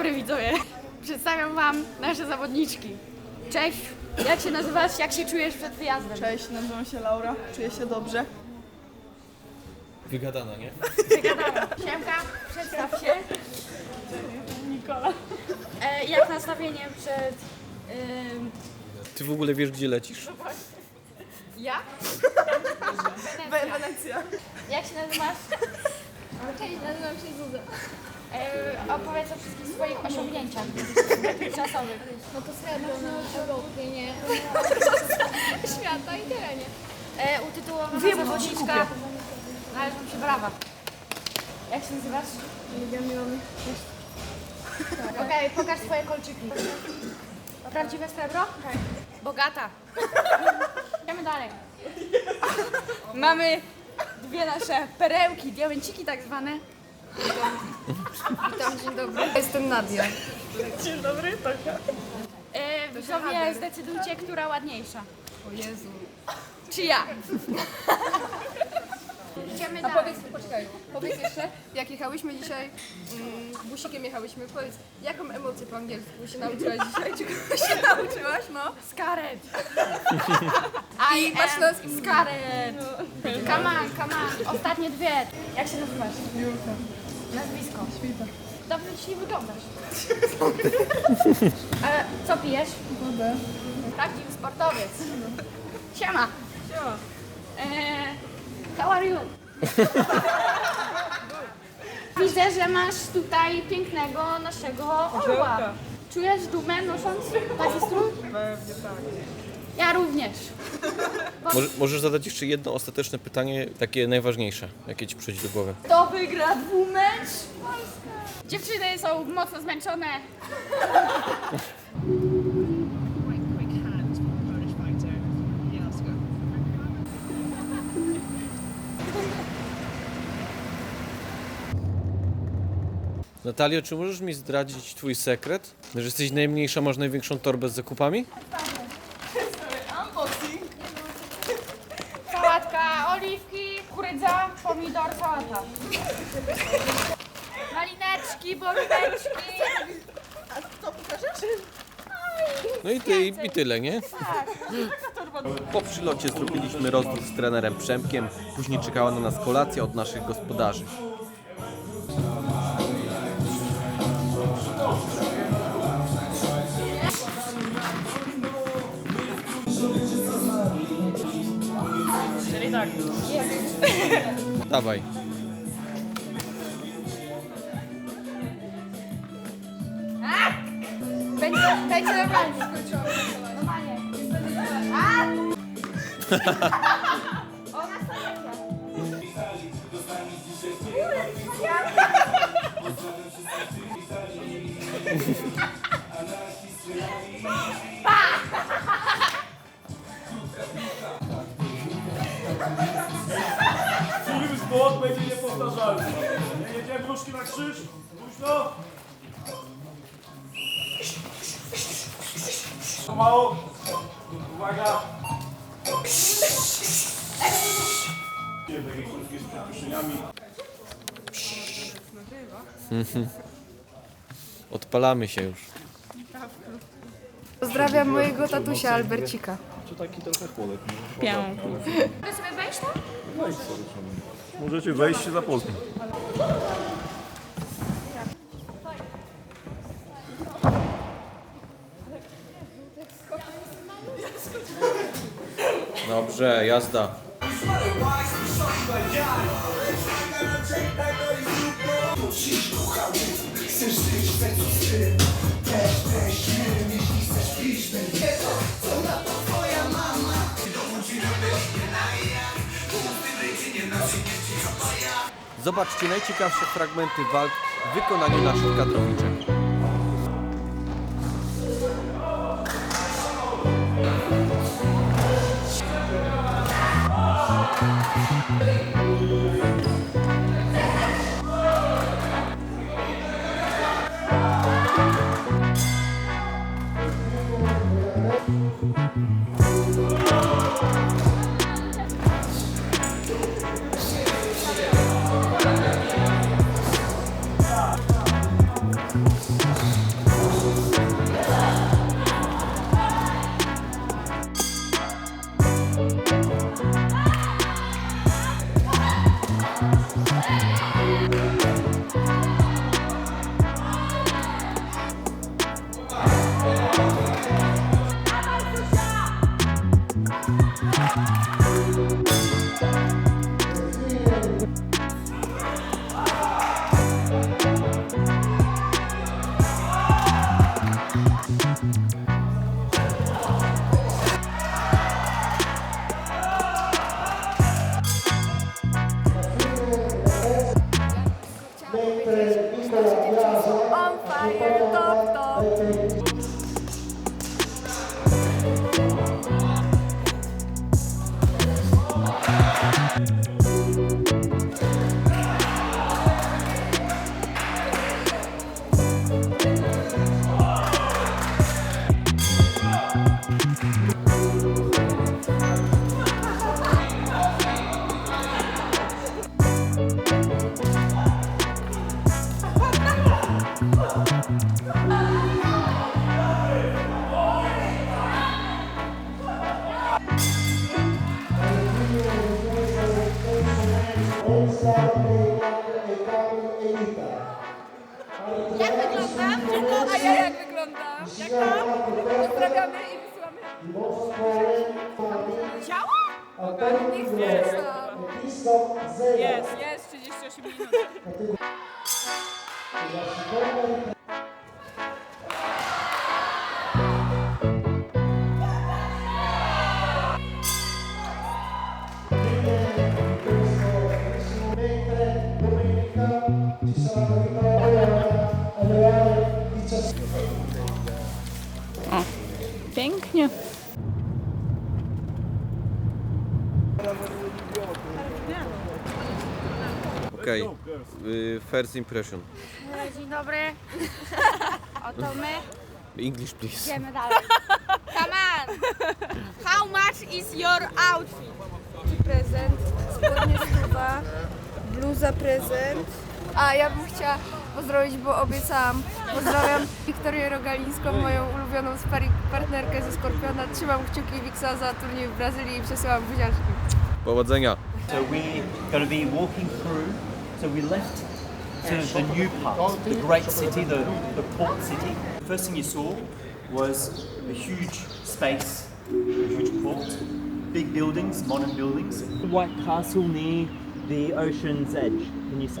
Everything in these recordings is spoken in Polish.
dobry widzowie. Przedstawiam wam nasze zawodniczki. Cześć, jak się nazywasz, jak się czujesz przed wyjazdem? Cześć, nazywam się Laura, czuję się dobrze. Wygadana, nie? Siemka, przedstaw się. Nikola. E, jak nastawienie przed... ym, Ty w ogóle wiesz, gdzie lecisz? ja? We Wenecja. Jak się nazywasz? Cześć, nazywam się Zuza. E, opowiedz o wszystkich swoich osiągnięciach czasowych. No to srebro na Europie, nie? Świata i tyle, nie? E, utytułowana zawodniczka. Należą się brawa. Jak się nazywasz? Ja miałam Okej, pokaż swoje kolczyki. Prawdziwe srebro? Tak. Bogata. Idziemy dalej. Mamy dwie nasze perełki, diamenciki tak zwane. Witam, dzień dobry. Jestem Nadia. E, widzowie, zdecydujcie, która ładniejsza. O Jezu. Czy ja? Idziemy A dalej. powiedz, poczekaj, powiedz jeszcze, jak jechałyśmy dzisiaj, mm, busikiem jechałyśmy, powiedz, jaką emocję po angielsku się nauczyłaś dzisiaj? Czego się nauczyłaś, no? Scarlet. I patrz am Scarlet. Come on, come on. Ostatnie dwie. Jak się nazywasz? Julka. Nazwisko. Świta. Dobrze dzisiaj wyglądasz. Ale co pijesz? Wodę. Prawdziwy sportowiec. Siema. Siema. Eee, how are you? Widzę, że masz tutaj pięknego naszego orła. Czujesz dumę nosząc taki strój? Pewnie tak. Ja również. Może, możesz zadać jeszcze jedno ostateczne pytanie, takie najważniejsze, jakie ci przychodzi do głowy. Kto wygra dwumecz? Dziewczyny są mocno zmęczone. Natalio, czy możesz mi zdradzić twój sekret? Że jesteś najmniejsza, masz największą torbę z zakupami? Unboxing. Sałatka, oliwki, kurydza, pomidor, sałata. Malineczki, bolineczki. Co pokażesz? No i, ty, i tyle, nie? Po przylocie zrobiliśmy rozmów z trenerem Przemkiem, później czekała na nas kolacja od naszych gospodarzy. Dawaj. Będzie, będzie normalnie. Normalnie. A! Ona stoi. Film bok będzie niepowtarzalny. Nie jedziemy wróżki na krzyż. Późno. Mało. Uwaga. Nie, takie krótkie z przyspieszeniami. Odpalamy się już. Pozdrawiam mojego tatusia Albercika. Mogę sobie wejść tam? Możecie wejść się zapoznać. Dobrze, jazda. Zobaczcie najciekawsze fragmenty walk w wykonaniu naszych kadrowiczek. Jak wyglądam? A ja jak wyglądam? Jak tam? Pozdrawiamy i wysyłamy. Ciało? Nie chcesz tam. Jest, jest 38 minut. Okej, y, first impression. Dzień dobry. Oto my. English please. Idziemy dalej. Come on. How much is your outfit? Prezent, spodnie stuwa, bluza prezent. A ja bym chciała pozdrowić, bo obiecałam. Pozdrawiam Wiktorię Rogalińską, moją ulubioną partnerkę ze Skorpiona. Trzymam kciuki Wiksa za turniej w Brazylii i przesyłam buziaczki. Powodzenia. So we're going to be walking through. So we left to the new part, the great city, the, the port city. The first thing you saw was a huge space, a huge port, big buildings, modern buildings. The White Castle near the ocean's edge. Can you see?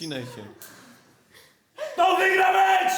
Wcinaj się. To wygra mecz!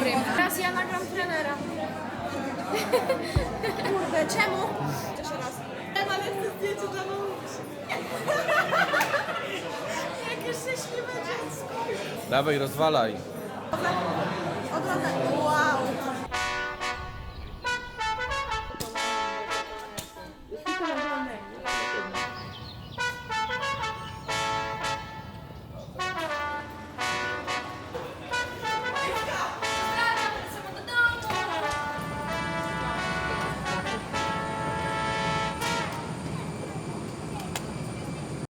Dobrym. Teraz ja nagram trenera. Kurde, czemu? Jeszcze raz. Ale chcę zdjęcie dla mamusi. Jakie szczęśliwe dziecko. Dawaj, rozwalaj. Od razu. Wow.